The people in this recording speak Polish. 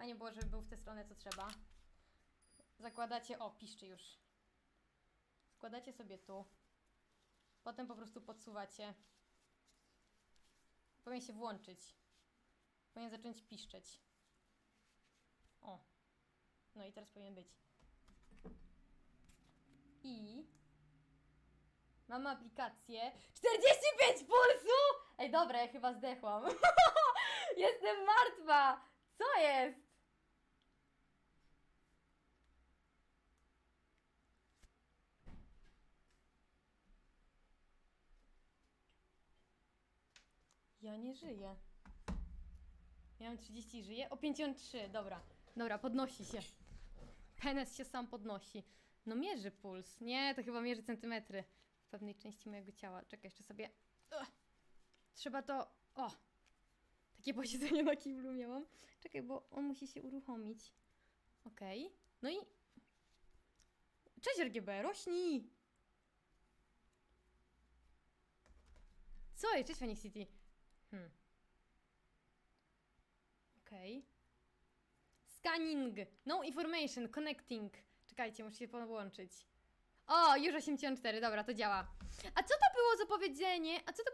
Fajnie było, żeby był w tę stronę, co trzeba. Zakładacie, o, piszczy już. Składacie sobie tu. Potem po prostu podsuwacie. Powinien się włączyć. Powinien zacząć piszczeć. O. No i teraz powinien być. I mamy aplikację 45 pulsu! Ej, dobra, ja chyba zdechłam. Jestem martwa! Co jest? Ja nie żyję. Ja mam 30 i żyję. O 53, dobra. Dobra, podnosi się. Penes się sam podnosi. No mierzy puls. Nie, to chyba mierzy centymetry w pewnej części mojego ciała. Czekaj, jeszcze sobie. Trzeba to. O! Takie posiedzenie na kiblu miałam. Czekaj, bo on musi się uruchomić. Okej. No i. Cześć RGB, rośnij! Co jest? Cześć Phoenix City. Hmm. Okej. Scanning. No information. Connecting. Czekajcie, muszę się połączyć. O, już 84, dobra, to działa. A co to było za powiedzenie? A co to